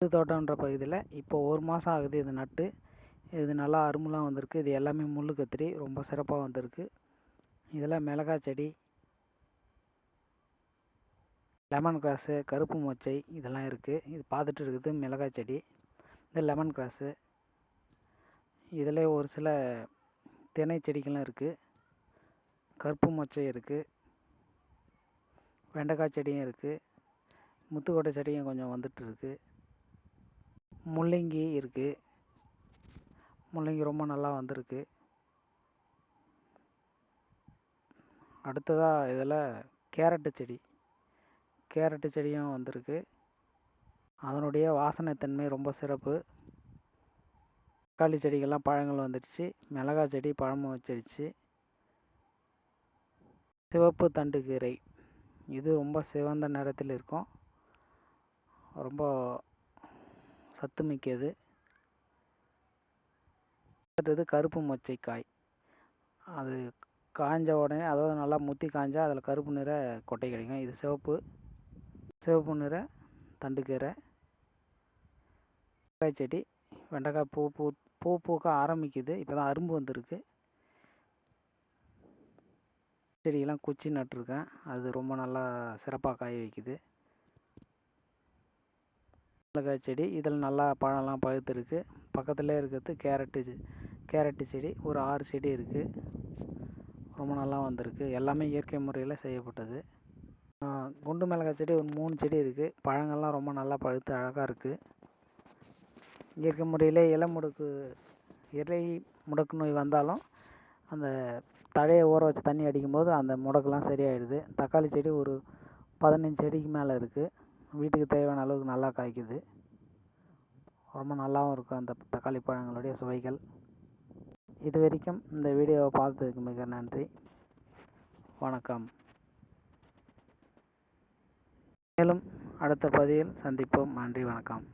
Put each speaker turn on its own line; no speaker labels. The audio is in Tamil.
இது தோட்டம்ன்ற பகுதியில் இப்போ ஒரு மாதம் ஆகுது இது நட்டு. இது நல்லா அரும்புலாம் வந்திருக்கு. இது எல்லாமே முள் கத்திரி ரொம்ப சிறப்பாக வந்திருக்கு. இதில் மிளகாய் செடி லெமன் கிராஸு கருப்பு மொச்சை இதெல்லாம் இருக்குது இது பார்த்துட்டு இருக்குது மிளகாய் செடி இந்த லெமன் கிராஸு இதில் ஒரு சில தினை செடிகளும் இருக்குது கருப்பு மொச்சை இருக்குது வெண்டைக்காய் செடியும் இருக்குது முத்துக்கோட்டை செடியும் கொஞ்சம் வந்துட்டு இருக்குது முள்ளங்கி இருக்குது முள்ளங்கி ரொம்ப நல்லா வந்திருக்கு. அடுத்ததாக இதில் கேரட்டு செடி. கேரட்டு செடியும் வந்திருக்கு. அதனுடைய வாசனைத்தன்மை ரொம்ப சிறப்பு. தக்காளி செடிக்கெல்லாம் பழங்கள் வந்துடுச்சு. மிளகாய் செடி பழமும் வச்சிடுச்சு. சிவப்பு தண்டுக்கீரை இது ரொம்ப சிவந்த நிறத்தில் இருக்கும். ரொம்ப சத்து மிக்கது அடுத்தது கருப்பு மொச்சைக்காய். அது காய்ஞ்ச உடனே அதாவது நல்லா முத்தி காய்ஞ்சா அதில் கருப்பு நிற கொட்டை கிடைக்கும் இது சிவப்பு. சிவப்பு நிற தண்டுக்கீரை வெங்காய செடி வெண்டைக்காய் பூ பூ பூ பூக்க ஆரம்பிக்குது. இப்போ தான் அரும்பு வந்திருக்கு. செடியெல்லாம் குச்சி நட்டிருக்கேன். அது ரொம்ப நல்லா சிறப்பாக காய வைக்குது. மிளகாய் செடி இதில் நல்லா பழம்லாம் பழுத்துருக்கு. பக்கத்துலேயே இருக்கிறது கேரட்டு கேரட்டு செடி ஒரு ஆறு செடி இருக்குது ரொம்ப நல்லா வந்திருக்கு. எல்லாமே இயற்கை முறையில் செய்யப்பட்டது. குண்டு மிளகாய் செடி ஒரு மூணு செடி இருக்குது பழங்கள்லாம் ரொம்ப நல்லா பழுத்து அழகாக இருக்குது இயற்கை முறையில் இலை முடுக்கு இலை முடக்கு நோய் வந்தாலும் அந்த தழையை ஊற வச்சு தண்ணி அடிக்கும்போது அந்த முடக்கெல்லாம் சரியாயிடுது. தக்காளி செடி ஒரு பதினஞ்சு செடிக்கு மேலே இருக்குது வீட்டுக்கு தேவையான அளவுக்கு நல்லா காய்க்குது. ரொம்ப நல்லாவும் இருக்கும் அந்த தக்காளி பழங்களுடைய சுவைகள். இது வரைக்கும் இந்த வீடியோவை பார்த்ததுக்கு மிக நன்றி. வணக்கம். மேலும் அடுத்த பதிவில் சந்திப்போம். நன்றி வணக்கம்.